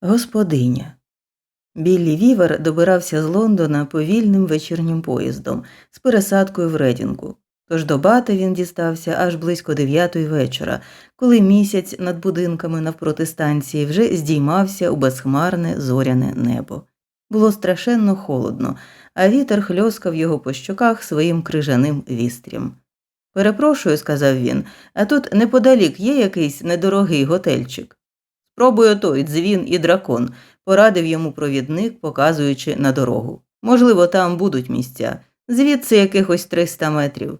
Господиня. Біллі Вівер добирався з Лондона повільним вечірнім поїздом з пересадкою в Редінгу. Тож до бати він дістався аж близько дев'ятої вечора, коли місяць над будинками навпроти станції вже здіймався у безхмарне зоряне небо. Було страшенно холодно, а вітер хльоскав його по щоках своїм крижаним вістрям. Перепрошую, сказав він, а тут неподалік є якийсь недорогий готельчик. Спробуй той дзвін і дракон, порадив йому провідник, показуючи на дорогу. Можливо, там будуть місця, звідси якихось 300 метрів.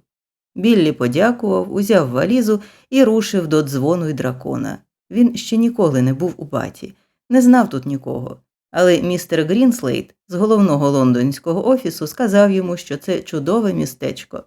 Біллі подякував, узяв валізу і рушив до дзвону й дракона. Він ще ніколи не був у баті, не знав тут нікого. Але містер Грінслейт з головного лондонського офісу сказав йому, що це чудове містечко.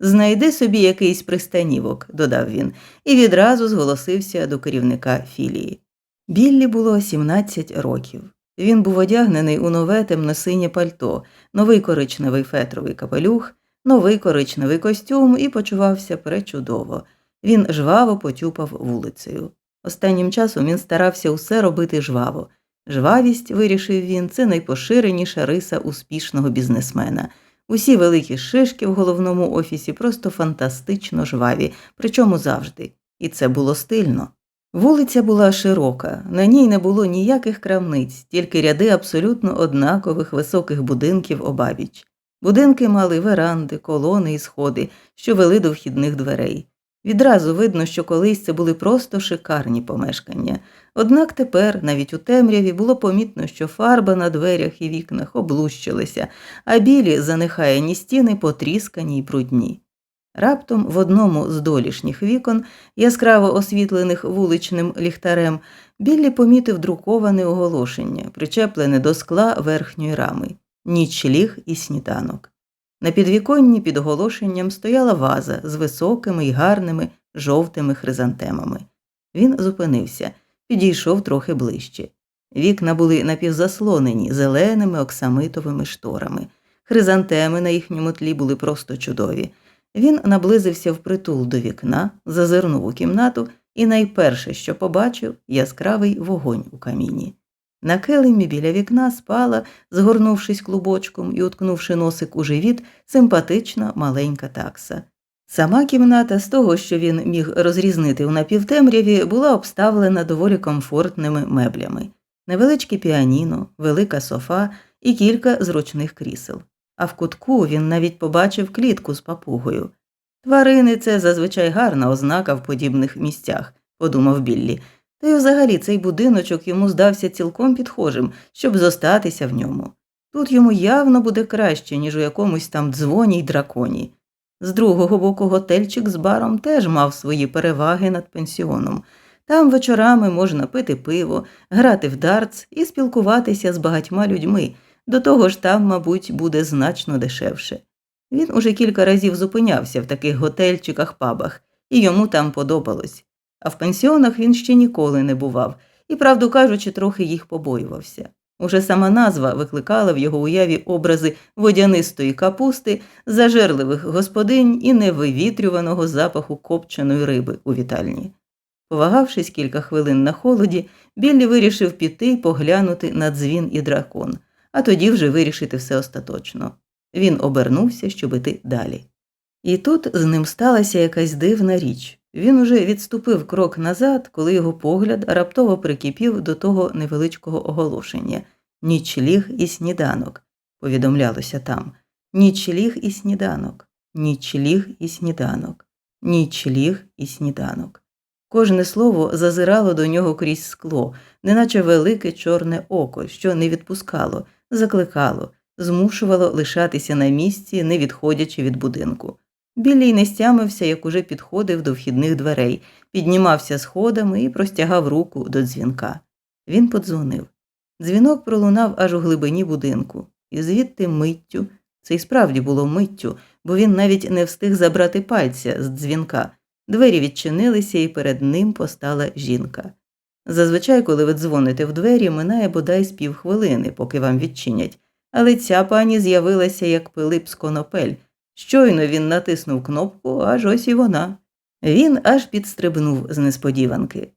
Знайди собі якийсь пристанівок, додав він, і відразу зголосився до керівника філії. Біллі було 17 років. Він був одягнений у нове темно-синє пальто, новий коричневий фетровий капелюх, новий коричневий костюм і почувався пречудово. Він жваво потюпав вулицею. Останнім часом він старався усе робити жваво. Жвавість, вирішив він, це найпоширеніша риса успішного бізнесмена. Усі великі шишки в головному офісі просто фантастично жваві, причому завжди. І це було стильно. Вулиця була широка, на ній не було ніяких крамниць, тільки ряди абсолютно однакових високих будинків обабіч. Будинки мали веранди, колони і сходи, що вели до вхідних дверей. Відразу видно, що колись це були просто шикарні помешкання. Однак тепер, навіть у темряві, було помітно, що фарба на дверях і вікнах облущилася, а білі занехаяні стіни потріскані й брудні. Раптом в одному з долішніх вікон, яскраво освітлених вуличним ліхтарем, Біллі помітив друковане оголошення, причеплене до скла верхньої рами нічліг і сніданок. На підвіконні під оголошенням стояла ваза з високими й гарними жовтими хризантемами. Він зупинився, підійшов трохи ближче. Вікна були напівзаслонені зеленими оксамитовими шторами. Хризантеми на їхньому тлі були просто чудові. Він наблизився впритул до вікна, зазирнув у кімнату і найперше, що побачив, яскравий вогонь у каміні. На килимі біля вікна спала, згорнувшись клубочком і уткнувши носик у живіт, симпатична маленька такса. Сама кімната, з того, що він міг розрізнити у напівтемряві, була обставлена доволі комфортними меблями невеличке піаніно, велика софа і кілька зручних крісел. А в кутку він навіть побачив клітку з папугою. Тварини це зазвичай гарна ознака в подібних місцях, подумав Біллі. Та й взагалі цей будиночок йому здався цілком підхожим, щоб зостатися в ньому. Тут йому явно буде краще, ніж у якомусь там дзвоні й драконі. З другого боку, готельчик з баром теж мав свої переваги над пенсіоном. Там вечорами можна пити пиво, грати в дартс і спілкуватися з багатьма людьми. До того ж там, мабуть, буде значно дешевше. Він уже кілька разів зупинявся в таких готельчиках пабах, і йому там подобалось. А в пансіонах він ще ніколи не бував і, правду кажучи, трохи їх побоювався. Уже сама назва викликала в його уяві образи водянистої капусти, зажерливих господинь і невивітрюваного запаху копченої риби у вітальні. Повагавшись кілька хвилин на холоді, Біллі вирішив піти й поглянути на дзвін і дракон, а тоді вже вирішити все остаточно. Він обернувся, щоб іти далі. І тут з ним сталася якась дивна річ. Він уже відступив крок назад, коли його погляд раптово прикипів до того невеличкого оголошення нічліг і сніданок, повідомлялося там. Нічліг і сніданок, нічліг і сніданок, нічліг і сніданок. Кожне слово зазирало до нього крізь скло, неначе велике чорне око, що не відпускало, закликало, змушувало лишатися на місці, не відходячи від будинку. Біллій не стямився, як уже підходив до вхідних дверей, піднімався сходами і простягав руку до дзвінка. Він подзвонив. Дзвінок пролунав аж у глибині будинку, і звідти миттю, це й справді було миттю, бо він навіть не встиг забрати пальця з дзвінка. Двері відчинилися, і перед ним постала жінка. Зазвичай, коли ви дзвоните в двері, минає бодай з півхвилини, поки вам відчинять, але ця пані з'явилася як Пилип з конопель. Щойно він натиснув кнопку, аж ось і вона. Він аж підстрибнув з несподіванки.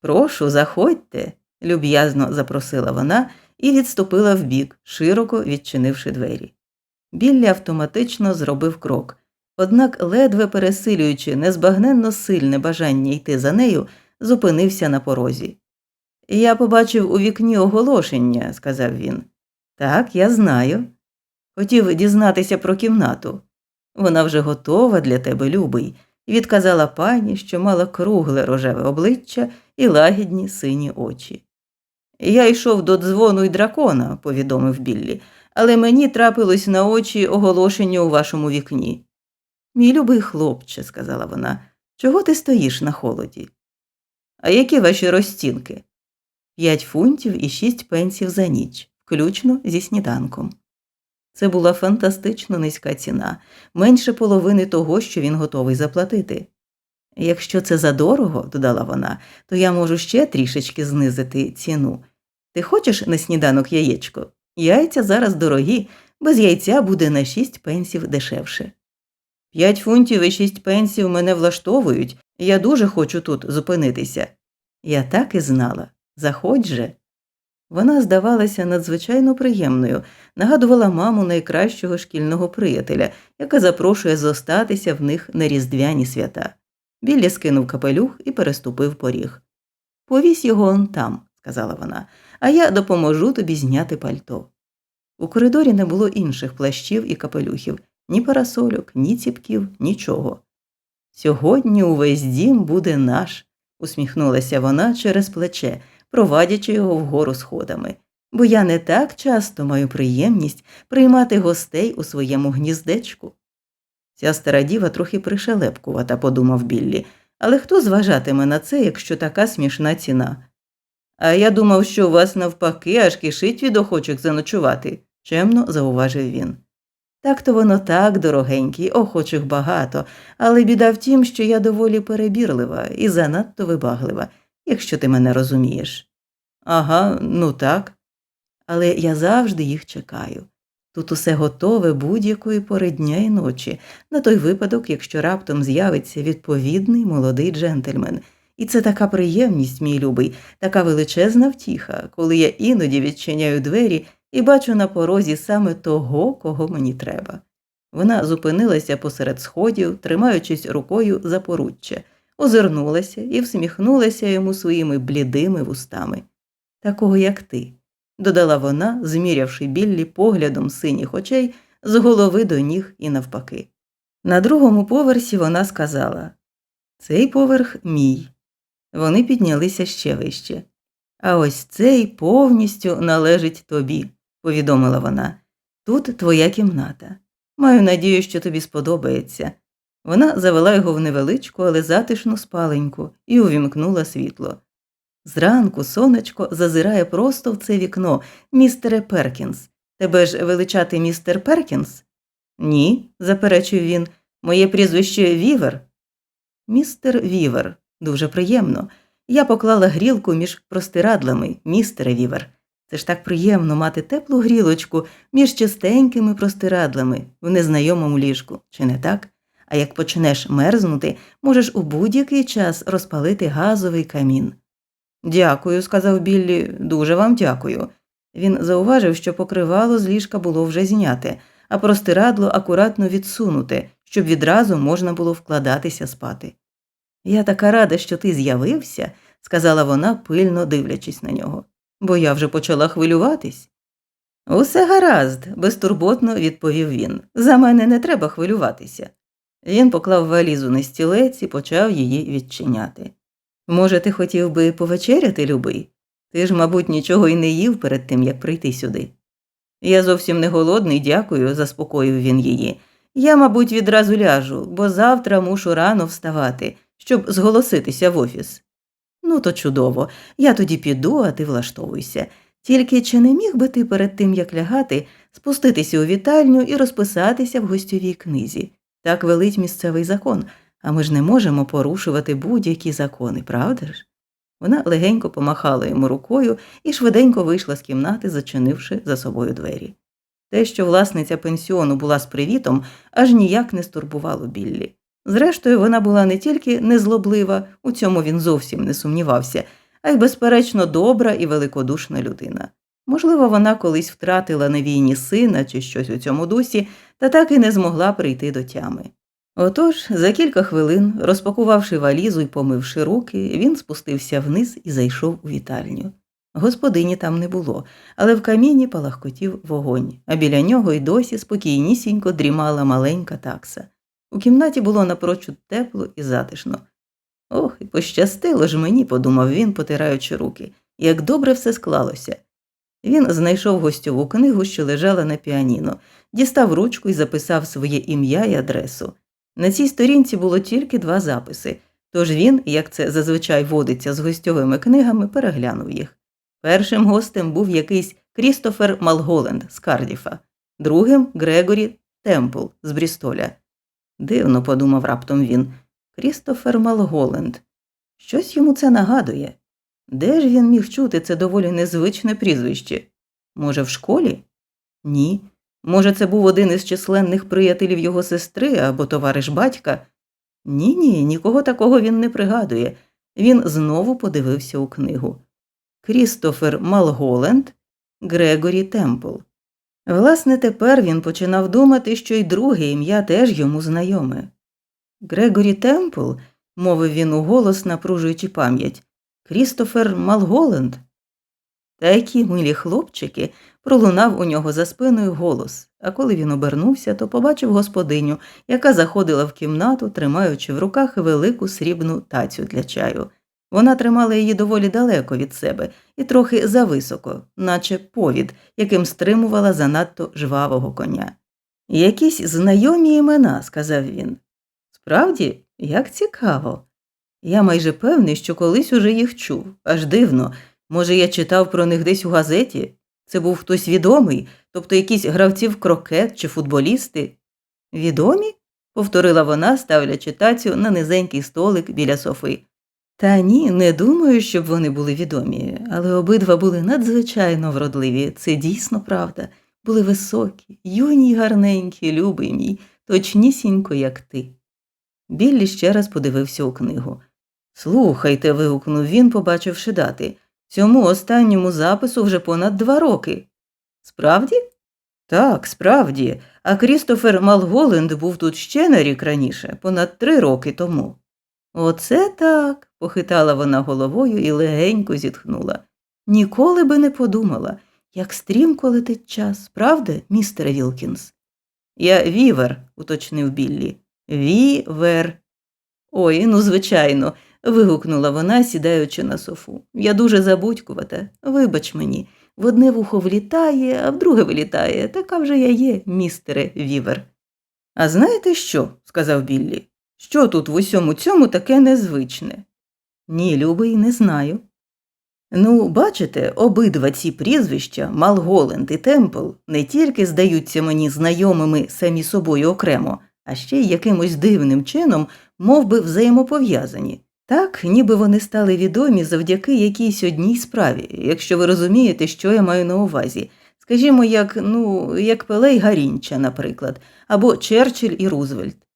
Прошу, заходьте. люб'язно запросила вона і відступила вбік, широко відчинивши двері. Біллі автоматично зробив крок, однак, ледве пересилюючи незбагненно сильне бажання йти за нею, зупинився на порозі. Я побачив у вікні оголошення, сказав він. Так, я знаю. Хотів дізнатися про кімнату. Вона вже готова для тебе, любий, відказала пані, що мала кругле рожеве обличчя і лагідні сині очі. Я йшов до дзвону й дракона, повідомив Біллі, але мені трапилось на очі оголошення у вашому вікні. Мій любий хлопче, сказала вона, чого ти стоїш на холоді? А які ваші розцінки? П'ять фунтів і шість пенсів за ніч, включно зі сніданком. Це була фантастично низька ціна, менше половини того, що він готовий заплатити. Якщо це задорого, додала вона, то я можу ще трішечки знизити ціну. Ти хочеш на сніданок яєчко? Яйця зараз дорогі, без яйця буде на шість пенсів дешевше. П'ять фунтів і шість пенсів мене влаштовують, я дуже хочу тут зупинитися. Я так і знала. Заходь же. Вона здавалася надзвичайно приємною, нагадувала маму найкращого шкільного приятеля, яка запрошує зостатися в них на різдвяні свята. Біллі скинув капелюх і переступив поріг. Повісь його он там, сказала вона, а я допоможу тобі зняти пальто. У коридорі не було інших плащів і капелюхів, ні парасольок, ні ціпків, нічого. Сьогодні увесь дім буде наш, усміхнулася вона через плече, провадячи його вгору сходами, бо я не так часто маю приємність приймати гостей у своєму гніздечку. Ця стара діва трохи пришелепкувата, подумав Біллі, але хто зважатиме на це, якщо така смішна ціна? А я думав, що у вас навпаки аж кишить від охочих заночувати, чемно зауважив він. Так то воно так, дорогенький, охочих багато, але біда в тім, що я доволі перебірлива і занадто вибаглива, якщо ти мене розумієш. Ага, ну так. Але я завжди їх чекаю. Тут усе готове будь-якої пори дня і ночі, на той випадок, якщо раптом з'явиться відповідний молодий джентльмен. І це така приємність, мій любий, така величезна втіха, коли я іноді відчиняю двері і бачу на порозі саме того, кого мені треба. Вона зупинилася посеред сходів, тримаючись рукою за поруччя, озирнулася і всміхнулася йому своїми блідими вустами. Такого, як ти, додала вона, змірявши біллі поглядом синіх очей з голови до ніг і навпаки. На другому поверсі вона сказала Цей поверх мій. Вони піднялися ще вище. А ось цей повністю належить тобі, повідомила вона. Тут твоя кімната. Маю надію, що тобі сподобається. Вона завела його в невеличку, але затишну спаленьку і увімкнула світло. Зранку сонечко зазирає просто в це вікно, містере Перкінс. Тебе ж величати містер Перкінс? Ні, заперечив він. Моє прізвище Вівер. Містер Вівер, дуже приємно. Я поклала грілку між простирадлами, містере Вівер. Це ж так приємно мати теплу грілочку між чистенькими простирадлами в незнайомому ліжку, чи не так? А як почнеш мерзнути, можеш у будь-який час розпалити газовий камін. Дякую, сказав Біллі, дуже вам дякую. Він зауважив, що покривало з ліжка було вже зняте, а простирадло акуратно відсунуте, щоб відразу можна було вкладатися спати. Я така рада, що ти з'явився, сказала вона, пильно дивлячись на нього, бо я вже почала хвилюватись. Усе гаразд, безтурботно відповів він. За мене не треба хвилюватися. Він поклав валізу на стілець і почав її відчиняти. Може, ти хотів би повечеряти, любий? Ти ж, мабуть, нічого й не їв перед тим, як прийти сюди. Я зовсім не голодний, дякую, заспокоїв він її. Я, мабуть, відразу ляжу, бо завтра мушу рано вставати, щоб зголоситися в офіс. Ну, то чудово, я тоді піду, а ти влаштовуйся. Тільки чи не міг би ти перед тим, як лягати, спуститися у вітальню і розписатися в гостьовій книзі? Так велить місцевий закон, а ми ж не можемо порушувати будь-які закони, правда ж? Вона легенько помахала йому рукою і швиденько вийшла з кімнати, зачинивши за собою двері. Те, що власниця пенсіону була з привітом, аж ніяк не стурбувало Біллі. Зрештою, вона була не тільки незлоблива, у цьому він зовсім не сумнівався, а й, безперечно, добра і великодушна людина. Можливо, вона колись втратила на війні сина чи щось у цьому дусі, та так і не змогла прийти до тями. Отож, за кілька хвилин, розпакувавши валізу і помивши руки, він спустився вниз і зайшов у вітальню. Господині там не було, але в каміні палахкотів вогонь, а біля нього й досі спокійнісінько дрімала маленька такса. У кімнаті було напрочуд тепло і затишно. Ох, і пощастило ж мені, подумав він, потираючи руки, як добре все склалося. Він знайшов гостьову книгу, що лежала на піаніно, дістав ручку і записав своє ім'я і адресу. На цій сторінці було тільки два записи, тож він, як це зазвичай водиться з гостьовими книгами, переглянув їх. Першим гостем був якийсь Крістофер Малголенд з Кардіфа, другим Грегорі Темпл з Брістоля. Дивно, подумав раптом він. Крістофер Малголенд. Щось йому це нагадує. Де ж він міг чути це доволі незвичне прізвище? Може, в школі? Ні. Може, це був один із численних приятелів його сестри або товариш батька? Ні, ні, нікого такого він не пригадує. Він знову подивився у книгу. Крістофер Малголенд, Грегорі Темпл. Власне, тепер він починав думати, що й друге ім'я теж йому знайоме. Грегорі Темпл, мовив він уголос, напружуючи пам'ять, Крістофер Малголенд. Такі милі хлопчики пролунав у нього за спиною голос, а коли він обернувся, то побачив господиню, яка заходила в кімнату, тримаючи в руках велику срібну тацю для чаю. Вона тримала її доволі далеко від себе і трохи зависоко, наче повід, яким стримувала занадто жвавого коня. Якісь знайомі імена, сказав він. Справді, як цікаво. Я майже певний, що колись уже їх чув. Аж дивно. Може, я читав про них десь у газеті? Це був хтось відомий, тобто якісь гравці в крокет чи футболісти. Відомі? повторила вона, ставлячи тацю на низенький столик біля софи. Та ні, не думаю, щоб вони були відомі, але обидва були надзвичайно вродливі, це дійсно правда. Були високі, юні й гарненькі, любий мій, точнісінько, як ти. Біллі ще раз подивився у книгу. Слухайте, вигукнув він, побачивши дати. Цьому останньому запису вже понад два роки. Справді? Так, справді. А Крістофер Малголенд був тут ще на рік раніше, понад три роки тому. Оце так, похитала вона головою і легенько зітхнула. Ніколи би не подумала, як стрімко летить час, правда, містере Вілкінс? Я вівер, уточнив Біллі. Вівер. Ой, ну, звичайно, вигукнула вона, сідаючи на софу. Я дуже забудькувата. Вибач мені, в одне вухо влітає, а в друге вилітає. Така вже я є, містере Вівер. А знаєте що? сказав Біллі. Що тут в усьому цьому таке незвичне? Ні, любий, не знаю. Ну, бачите, обидва ці прізвища, Малголенд і Темпл, не тільки здаються мені знайомими самі собою окремо, а ще й якимось дивним чином мов би, взаємопов'язані. Так, ніби вони стали відомі завдяки якійсь одній справі, якщо ви розумієте, що я маю на увазі. Скажімо, як ну, як Пелей Гарінча, наприклад, або Черчилль і Рузвельт.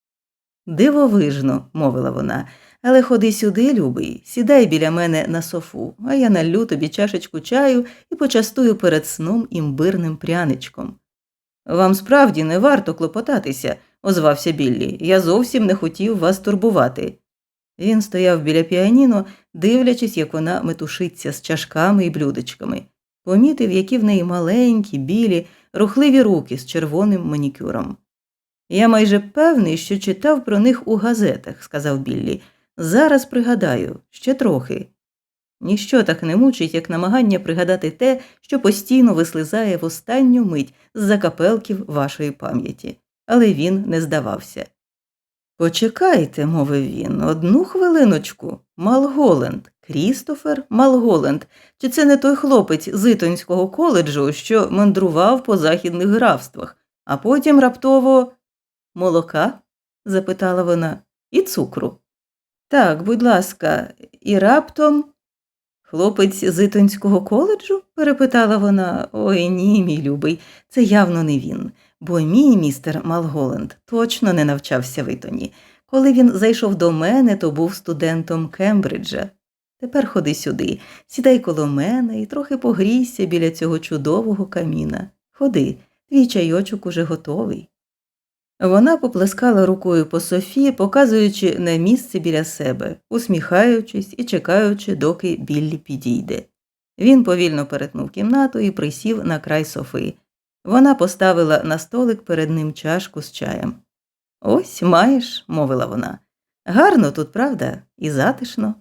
Дивовижно, мовила вона, але ходи сюди, любий, сідай біля мене на софу, а я наллю тобі чашечку чаю і почастую перед сном імбирним пряничком. Вам справді не варто клопотатися, озвався Біллі. Я зовсім не хотів вас турбувати. Він стояв біля піаніно, дивлячись, як вона метушиться з чашками і блюдечками, помітив, які в неї маленькі, білі, рухливі руки з червоним манікюром. Я майже певний, що читав про них у газетах, сказав Біллі. Зараз пригадаю, ще трохи. Ніщо так не мучить, як намагання пригадати те, що постійно вислизає в останню мить з закапелків вашої пам'яті, але він не здавався. Почекайте, мовив він, одну хвилиночку. Малголенд, Крістофер Малголенд. Чи це не той хлопець з Ітонського коледжу, що мандрував по західних графствах, а потім раптово молока? запитала вона, і цукру. Так, будь ласка, і раптом. Хлопець з Ітонського коледжу? перепитала вона. Ой ні, мій любий, це явно не він, бо мій містер Малголенд точно не навчався в Ітоні. Коли він зайшов до мене, то був студентом Кембриджа. Тепер ходи сюди, сідай коло мене і трохи погрійся біля цього чудового каміна. Ходи, твій чайочок уже готовий. Вона поплескала рукою по Софі, показуючи на місце біля себе, усміхаючись і чекаючи, доки Біллі підійде. Він повільно перетнув кімнату і присів на край Софи. Вона поставила на столик перед ним чашку з чаєм. Ось маєш, мовила вона. Гарно тут, правда, і затишно.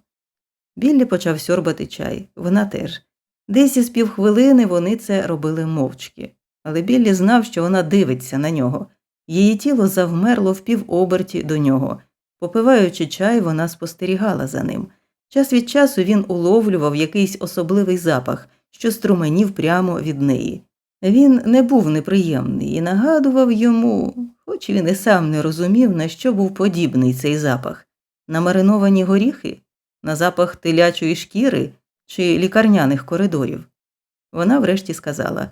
Біллі почав сьорбати чай, вона теж. Десь із півхвилини вони це робили мовчки, але Біллі знав, що вона дивиться на нього. Її тіло завмерло в півоберті до нього. Попиваючи чай, вона спостерігала за ним. Час від часу він уловлював якийсь особливий запах, що струменів прямо від неї. Він не був неприємний і нагадував йому, хоч він і сам не розумів, на що був подібний цей запах на мариновані горіхи, на запах телячої шкіри чи лікарняних коридорів. Вона врешті сказала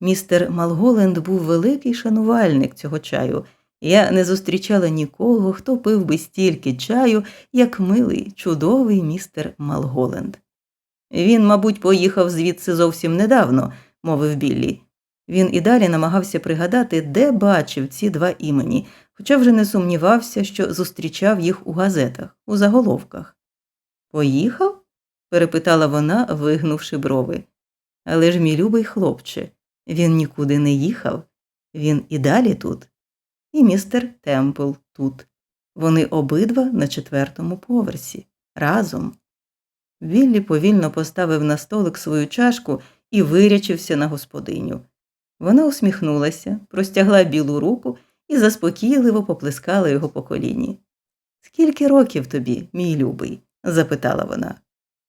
містер Малголенд був великий шанувальник цього чаю. Я не зустрічала нікого, хто пив би стільки чаю, як милий, чудовий містер Малголенд. Він, мабуть, поїхав звідси зовсім недавно, мовив Біллі. Він і далі намагався пригадати, де бачив ці два імені, хоча вже не сумнівався, що зустрічав їх у газетах, у заголовках. Поїхав? перепитала вона, вигнувши брови. Але ж, мій любий хлопче, він нікуди не їхав, він і далі тут. І містер Темпл тут. Вони обидва на четвертому поверсі, разом. Віллі повільно поставив на столик свою чашку і вирячився на господиню. Вона усміхнулася, простягла білу руку і заспокійливо поплескала його по коліні. Скільки років тобі, мій любий? запитала вона.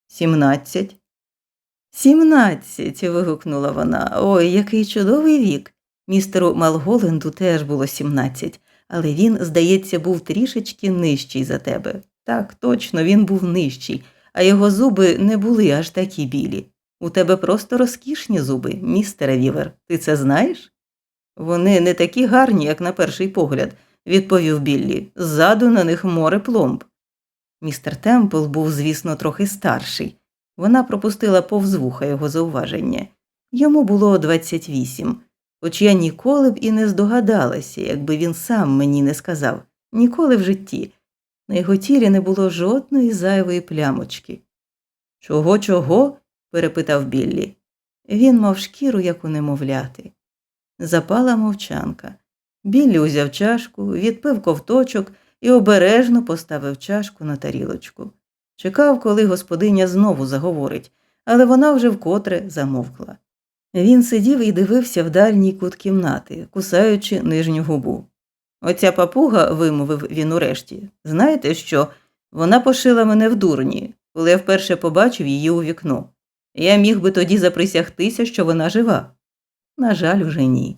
Сімнадцять. Сімнадцять. вигукнула вона. Ой, який чудовий вік. Містеру Малголенду теж було сімнадцять, але він, здається, був трішечки нижчий за тебе. Так, точно, він був нижчий, а його зуби не були аж такі білі. У тебе просто розкішні зуби, містере Вівер, ти це знаєш? Вони не такі гарні, як на перший погляд, відповів Біллі. Ззаду на них море пломб. Містер Темпл був, звісно, трохи старший. Вона пропустила повз вуха його зауваження. Йому було 28, хоч я ніколи б і не здогадалася, якби він сам мені не сказав, ніколи в житті. На його тілі не було жодної зайвої плямочки. Чого, чого? перепитав Біллі. Він мав шкіру, як у немовляти. Запала мовчанка. Біллі узяв чашку, відпив ковточок і обережно поставив чашку на тарілочку. Чекав, коли господиня знову заговорить, але вона вже вкотре замовкла. Він сидів і дивився в дальній кут кімнати, кусаючи нижню губу. Оця папуга, вимовив він урешті, знаєте що? Вона пошила мене в дурні, коли я вперше побачив її у вікно. Я міг би тоді заприсягтися, що вона жива. На жаль, уже ні.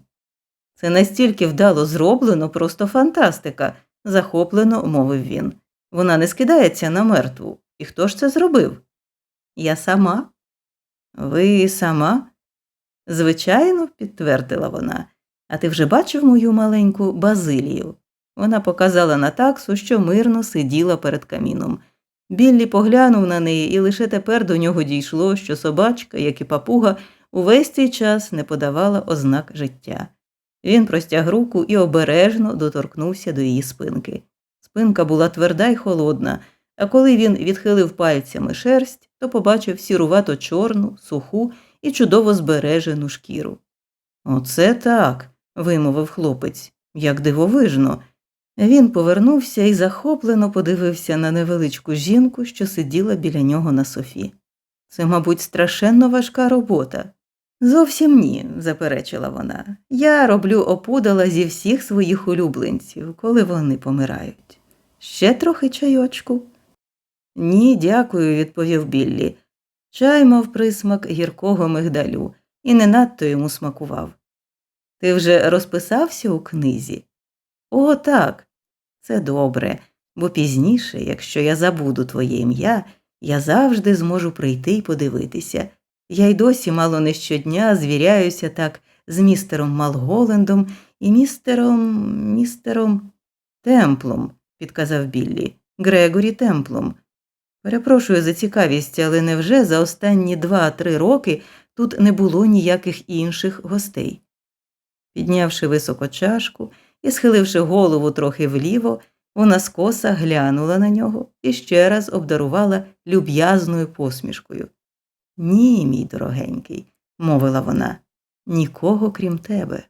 Це настільки вдало зроблено, просто фантастика, захоплено мовив він. Вона не скидається на мертву. І хто ж це зробив? Я сама. Ви сама? Звичайно, підтвердила вона. А ти вже бачив мою маленьку Базилію? Вона показала на таксу, що мирно сиділа перед каміном. Біллі поглянув на неї, і лише тепер до нього дійшло, що собачка, як і папуга, увесь цей час не подавала ознак життя. Він простяг руку і обережно доторкнувся до її спинки. Спинка була тверда й холодна, а коли він відхилив пальцями шерсть, то побачив сірувато чорну, суху і чудово збережену шкіру. Оце так, вимовив хлопець, як дивовижно. Він повернувся і захоплено подивився на невеличку жінку, що сиділа біля нього на софі. Це, мабуть, страшенно важка робота. Зовсім ні, заперечила вона. Я роблю опудала зі всіх своїх улюбленців, коли вони помирають. Ще трохи чайочку. Ні, дякую, відповів Біллі. Чай мав присмак гіркого мигдалю і не надто йому смакував. Ти вже розписався у книзі? О, так. Це добре, бо пізніше, якщо я забуду твоє ім'я, я завжди зможу прийти і подивитися. Я й досі мало не щодня звіряюся так з містером Малголендом і містером. містером Темплом, підказав Біллі, Грегорі Темплом. Перепрошую за цікавість, але невже за останні два-три роки тут не було ніяких інших гостей? Піднявши високо чашку і схиливши голову трохи вліво, вона скоса глянула на нього і ще раз обдарувала люб'язною посмішкою. Ні, мій дорогенький, мовила вона, нікого крім тебе.